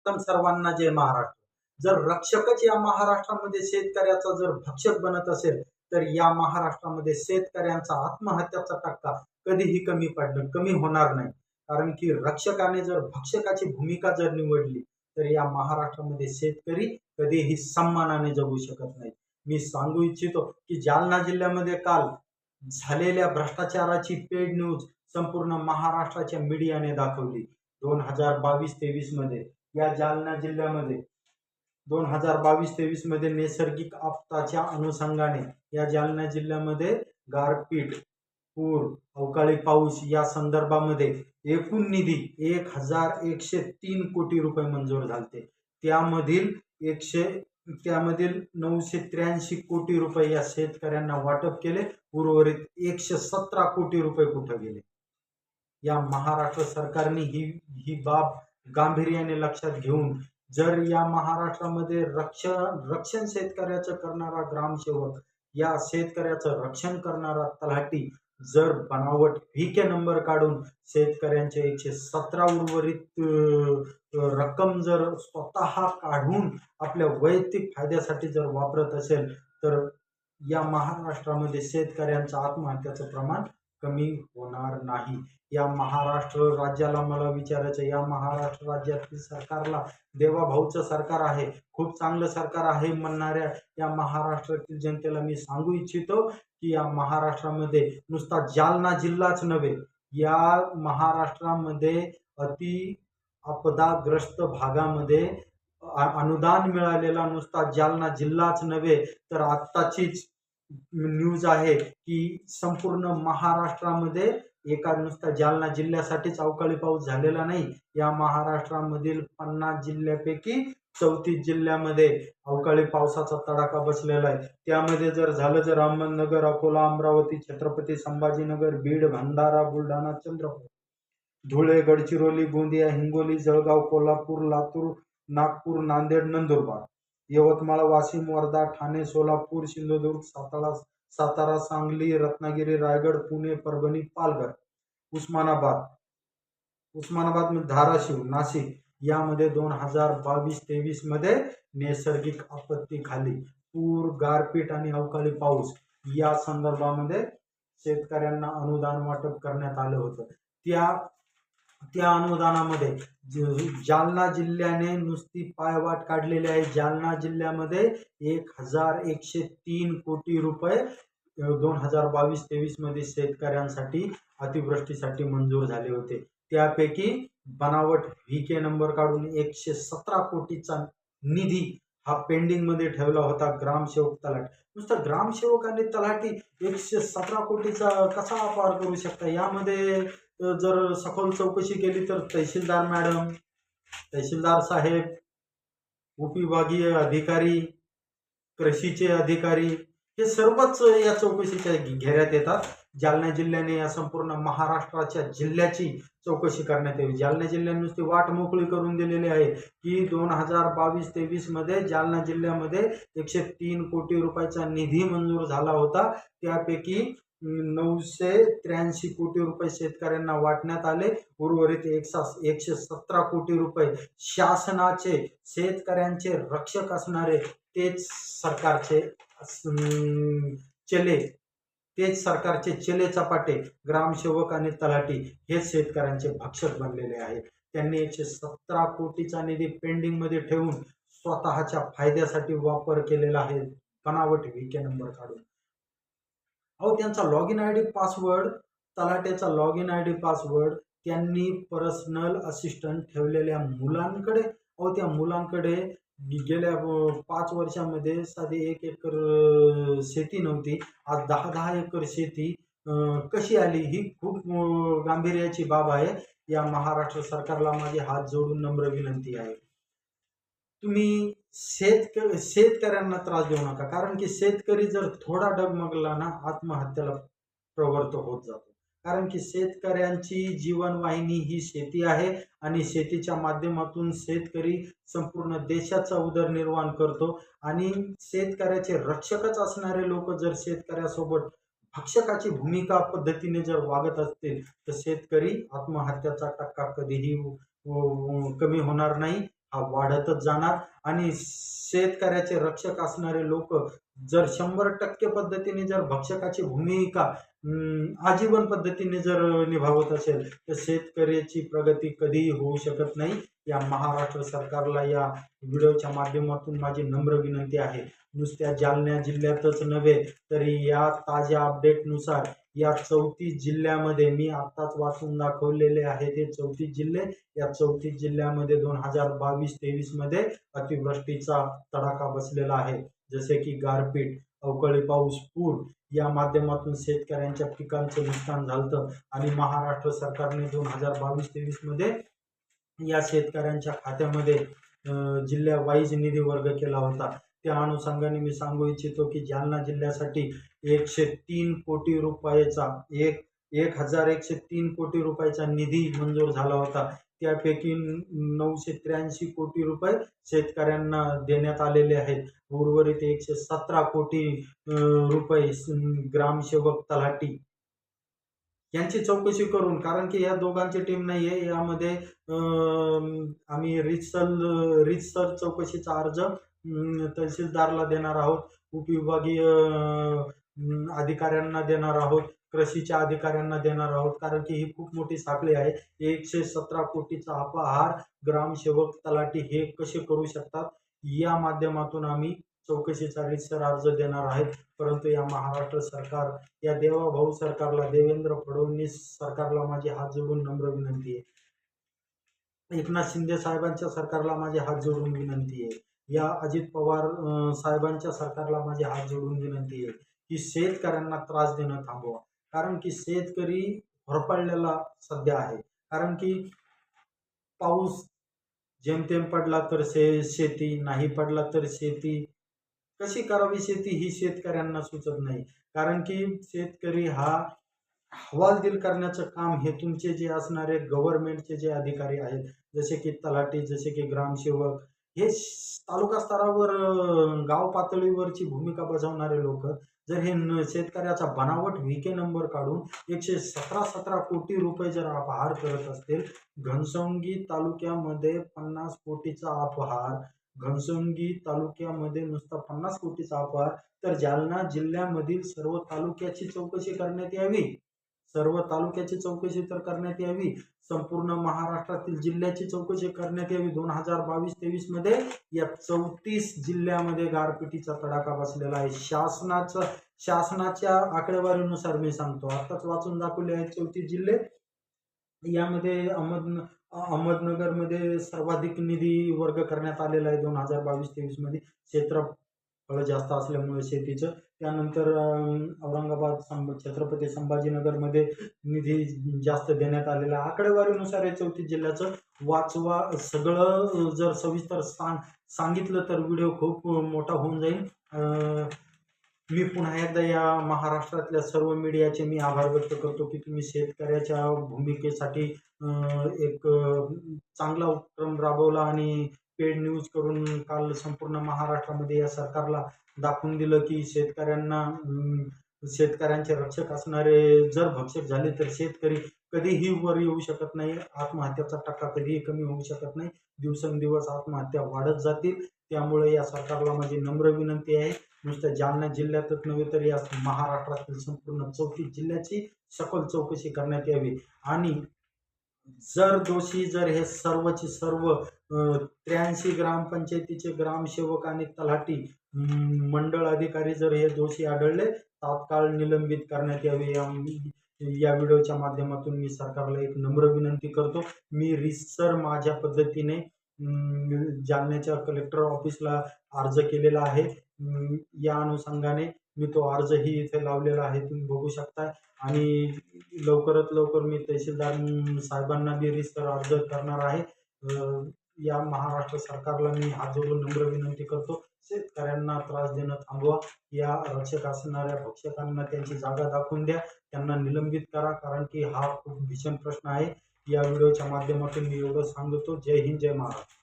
उत्तम सर्वांना जय महाराष्ट्र. जर रक्षकच या महाराष्ट्रामध्ये शेतकऱ्याचा जर भक्षक बनत असेल तर या महाराष्ट्रामध्ये शेतकऱ्यांचा आत्महत्याचा टक्का कधीही कमी पडणं कमी होणार नाही. कारण की रक्षकाने जर भक्षकाची भूमिका जर निवडली तर या महाराष्ट्रामध्ये शेतकरी कधीही सन्मानाने जगू शकत नाही. मी सांगू इच्छितो की जालना जिल्ह्यामध्ये काल झालेल्या भ्रष्टाचाराची पेड न्यूज संपूर्ण महाराष्ट्राच्या मीडियाने दाखवली. दोन हजार बावीस तेवीसमध्ये या जालना जिल्ह्यामध्ये. दोन हजार बावीस तेवीसमध्ये नैसर्गिक आपत्ताच्या अनुषंगाने या जालना जिल्ह्यामध्ये गारपीट पूर अवकाळी पाऊस या संदर्भामध्ये एकूण निधी एक हजार एकशे तीन कोटी रुपये मंजूर झालते. त्यामधील एकशे त्यामधील नऊशे त्र्याऐंशी कोटी रुपये या शेतकऱ्यांना वाटप केले. उर्वरित एकशे सतरा कोटी रुपये कुठं गेले? या महाराष्ट्र सरकारने ही ही बाब गांभीर्याने लक्षात घेऊन जर या महाराष्ट्रामध्ये रक्षण रक्षण शेतकऱ्याचं करणारा ग्रामसेवक या शेतकऱ्याचं रक्षण करणारा तलाठी जर बनावट व्ही के नंबर काढून शेतकऱ्यांचे एकशे सतरा उर्वरित रक्कम जर स्वतः काढून आपल्या वैयक्तिक फायद्यासाठी जर वापरत असेल तर या महाराष्ट्रामध्ये शेतकऱ्यांचं आत्महत्याचं प्रमाण कमी होणार नाही. या महाराष्ट्र राज्याला मला विचारायचं या महाराष्ट्र राज्यातील सरकारला देवाभाऊचं सरकार आहे. खूप चांगलं सरकार आहे म्हणणाऱ्या या महाराष्ट्रातील जनतेला मी सांगू इच्छितो की या महाराष्ट्रामध्ये नुसता जालना जिल्हाच नव्हे या महाराष्ट्रामध्ये अति आपदाग्रस्त भागामध्ये अनुदान मिळालेला नुसता जालना जिल्हाच नव्हे तर आत्ताचीच न्यूज आहे की संपूर्ण महाराष्ट्रामध्ये एका नुसता जालना जिल्ह्यासाठीच अवकाळी पाऊस झालेला नाही. या महाराष्ट्रामधील पन्नास जिल्ह्यापैकी चौतीस जिल्ह्यामध्ये अवकाळी पावसाचा तडाखा बसलेला आहे. त्यामध्ये जर झालं जर अहमदनगर अकोला अमरावती छत्रपती संभाजीनगर बीड भंडारा बुलढाणा चंद्रपूर धुळे गडचिरोली गोंदिया हिंगोली जळगाव कोल्हापूर लातूर नागपूर नांदेड नंदुरबार. यवतमाळ वाशिम वर्धा ठाणे सोलापूर सिंधुदुर्ग सातारा सातारा सांगली रत्नागिरी रायगड पुणे परभणी पालघर उस्मानाबाद. उस्मानाबादमध्ये धाराशिव नाशिक यामध्ये दोन हजार बावीस तेवीसमध्ये नैसर्गिक आपत्तीखाली पूर गारपीट आणि अवकाळी पाऊस या संदर्भामध्ये शेतकऱ्यांना अनुदान वाटप करण्यात आलं होतं. त्या त्या अनुदानामध्ये ज- जालना जिल्ह्याने नुसती पायवाट काढलेली आहे. जालना जिल्ह्यामध्ये एक हजार एकशे तीन कोटी रुपये दोन हजार बावीस तेवीसमध्ये शेतकऱ्यांसाठी अतिवृष्टीसाठी मंजूर झाले होते. त्यापैकी बनावट व्ही के नंबर काढून एकशे सतरा कोटीचा निधी हा पेंडिंगमध्ये ठेवला होता ग्रामसेवक तलाठी. नुसतं ग्रामसेवक आणि तलाठी एकशे सतरा कोटीचा कसा पार करू शकता? यामध्ये जर सखोल चौकशी केली तर तहसीलदार मॅडम तहसीलदार साहेब उपविभागीय अधिकारी कृषीचे अधिकारी हे सर्वच या चौकशीच्या घेऱ्यात येतात. जालना जिल्ह्याने या संपूर्ण महाराष्ट्राच्या जिल्ह्याची चौकशी करण्यात यावी. जालना जिल्ह्याने नुसती वाट मोकळी करून दिलेली आहे की दोन हजार बावीस तेवीसमध्ये जालना जिल्ह्यामध्ये एकशे तीन कोटी रुपयाचा निधी मंजूर झाला होता. त्यापैकी नऊशे त्र्याऐंशी कोटी रुपये शेतकऱ्यांना वाटण्यात आले. उर्वरित एकसा एकशे सतरा कोटी रुपये शासनाचे शेतकऱ्यांचे रक्षक असणारे तेच सरकारचे चले चेले तेच सरकारचे चेले चपाटे ग्रामसेवक आणि तलाठी हेच शेतकऱ्यांचे भक्षक बनलेले आहेत त्यांनी एकशे सतरा कोटीचा निधी पेंडिंगमध्ये ठेवून स्वतःच्या फायद्यासाठी वापर केलेला आहे. बनावट व्हीके नंबर काढून. अहो त्यांचा log in I D password तलाट्याचा log in I D password त्यांनी पर्सनल असिस्टंट ठेवलेल्या मुलांकडे अहो त्या मुलांकडे गेल्या पाच वर्षामध्ये साधी एक एकर शेती नव्हती. आज दहा दहा एकर शेती कशी आली ही खूप गांभीर्याची बाब आहे. या महाराष्ट्र सरकारला माझी हात जोडून नम्र विनंती आहे. तुम्ही शेतक शेतकऱ्यांना त्रास देऊ नका. कारण की शेतकरी जर थोडा डगमगला ना आत्महत्याला प्रवृत्त होत जातो. कारण की शेतकऱ्यांची जीवनवाहिनी ही शेती आहे आणि शेतीच्या माध्यमातून शेतकरी संपूर्ण देशाचा उदरनिर्वाह करतो. आणि शेतकऱ्याचे रक्षकच असणारे लोक जर शेतकऱ्यासोबत भक्षकाची भूमिका पद्धतीने जर वागत असतील तर शेतकरी आत्महत्याचा टक्का कधीही कमी होणार नाही. हा वाढतच जाणार. आणि शेतकऱ्याचे रक्षक असणारे लोक जर शंभर टक्के पद्धतीने जर भक्षकाची भूमिका आजीवन पद्धतीने जर निभावत असेल तर शेतकऱ्याची प्रगती कधीही होऊ शकत नाही. या महाराष्ट्र सरकारला या व्हिडिओच्या माध्यमातून माझी नम्र विनंती आहे. नुसत्या जालना जिल्ह्यातच नव्हे तरी या ताज्या अपडेटनुसार या चौतीस जिल्ह्यामध्ये मी आत्ताच वाचून दाखवलेले आहे ते चौतीस जिल्हे. या चौतीस जिल्ह्यामध्ये दोन हजार बावीस तेवीसमध्ये अतिवृष्टीचा तडाखा बसलेला आहे. जसे की गारपीट अवकाळी पाऊस पूर या माध्यमातून शेतकऱ्यांच्या पिकांचं नुकसान झालं आणि महाराष्ट्र सरकारने दोन हजार बावीस तेवीसमध्ये या शेतकऱ्यांच्या खात्यामध्ये अं, जिल्ह्या वाईज निधी वर्ग केला होता. त्या अनुषंगाने मी सांगू इच्छितो की जालना जिल्ह्यासाठी एकशे तीन कोटी रुपयाचा एक एक हजार एकशे तीन कोटी रुपयाचा निधी मंजूर झाला होता. त्यापैकी नऊशे त्र्याऐंशी कोटी रुपये शेतकऱ्यांना देण्यात आलेले आहेत. उर्वरित एकशे सतरा कोटी रुपये ग्रामसेवक तलाठी. यांची चौकशी करून कारण की या दोघांची टीम नाही आहे. यामध्ये आम्ही रिचसल रितसर चौकशीचा अर्ज तहसीलदारला देणार आहोत. उपविभागीय अधिकाऱ्यांना देणार आहोत. कृषीच्या अधिकाऱ्यांना देणार आहोत. कारण की ही खूप मोठी साखळी आहे. एकशे सतरा कोटीचा अपहार ग्रामसेवक तलाठी हे कसे करू शकतात? या माध्यमातून आम्ही चौकशीचा रितसर अर्ज देणार आहेत. परंतु या महाराष्ट्र सरकार या देवाभाऊ सरकारला देवेंद्र फडणवीस सरकारला माझी हात जोडून नम्र विनंती आहे. एकनाथ शिंदे साहेबांच्या सरकारला माझे हात जोडून विनंती आहे. या अजित पवार साहेबांच्या सरकारला माझे हात जोडून विनंती आहे की शेतकऱ्यांना त्रास देणं थांबवा. कारण की शेतकरी होरपडलेला सध्या आहे. कारण की पाऊस जेमतेम पडला तर शे शेती नाही पडला तर शेती. कशी करावी शेती ही शेतकऱ्यांना सुचत नाही. कारण की शेतकरी हा हवालदिल करण्याचं काम हे तुमचे जे असणारे गव्हर्नमेंटचे जे अधिकारी आहेत जसे की तलाठी जसे की ग्रामसेवक हे तालुका स्तरावर गाव पातळीवरची भूमिका बजावणारे लोक जर हे शेतकऱ्याचा बनावट व्हीके नंबर काढून एकशे सतरा सतरा कोटी रुपये जर अपहार करत असतील घनसंगी तालुक्यामध्ये पन्नास कोटीचा अपहार घनसंगी तालुक्यामध्ये नुसता पन्नास कोटीचा अपहार तर जालना जिल्ह्यामधील सर्व तालुक्याची चौकशी करण्यात यावी. सर्व तालुक्याची चौकशी तर करण्यात यावी. संपूर्ण महाराष्ट्रातील जिल्ह्याची चौकशी करण्यात यावी. दोन हजार बावीस तेवीसमध्ये या चौतीस जिल्ह्यामध्ये गारपिटीचा तडाखा बसलेला आहे. शासनाचं शासनाच्या आकडेवारीनुसार मी सांगतो. आताच वाचून दाखवले आहेत चौतीस जिल्हे. यामध्ये अहमद अहमदनगरमध्ये सर्वाधिक निधी वर्ग करण्यात आलेला आहे दोन हजार बावीस तेवीसमध्ये क्षेत्रफळ जास्त असल्यामुळे शेतीचं त्यानंतर औरंगाबाद संभ छत्रपती संभाजीनगरमध्ये निधी जास्त देण्यात आलेला आकडेवारीनुसार या चौथी जिल्ह्याचं वाचवा सगळं जर सविस्तर सांग सांगितलं तर व्हिडिओ खूप मोठा होऊन जाईल. मी पुन्हा एकदा या महाराष्ट्रातल्या सर्व मीडियाचे मी आभार व्यक्त करतो की तुम्ही शेतकऱ्याच्या भूमिकेसाठी एक चांगला उपक्रम राबवला आणि पेड न्यूज करून काल संपूर्ण महाराष्ट्रामध्ये या सरकारला दाखवून दिलं की शेतकऱ्यांना शेतकऱ्यांचे रक्षक असणारे जर भक्षक झाले तर शेतकरी कधीही वर येऊ शकत नाही आत्महत्याचा टक्का कधीही कमी होऊ शकत नाही दिवसेंदिवस आत्महत्या वाढत जातील. त्यामुळे या सरकारला माझी नम्र विनंती आहे. नुसतं जालना जिल्ह्यातच नव्हे तर या महाराष्ट्रातील संपूर्ण चौतीस जिल्ह्याची सखोल चौकशी करण्यात यावी. आणि जर दोषी जर हे सर्वचे सर्व त्र्याऐंशी ग्रामपंचायतीचे ग्रामसेवक आणि तलाठी मंडळ अधिकारी जर हे दोषी आढळले तात्काळ निलंबित करण्यात यावे. या व्हिडिओच्या माध्यमातून मी सरकारला एक नम्र विनंती करतो. मी रिसर माझ्या पद्धतीने जालन्याच्या कलेक्टर ऑफिसला अर्ज केलेला आहे. या अनुषंगाने मी तो अर्जही इथे लावलेला आहे. तुम्ही बघू शकता आणि लवकरात लवकर मी तहसीलदार साहेबांना बी रिसर अर्ज करणार आहे. या महाराष्ट्र सरकारला मी हात जोडून नम्र विनंती करतो. शेतकऱ्यांना त्रास देणं थांबवा. या रक्षक असणाऱ्या भक्षकांना त्यांची जागा दाखवून द्या. त्यांना निलंबित करा कारण की हा खूप भीषण प्रश्न आहे. या व्हिडिओच्या माध्यमातून मी एवढं सांगतो. जय हिंद जय महाराष्ट्र.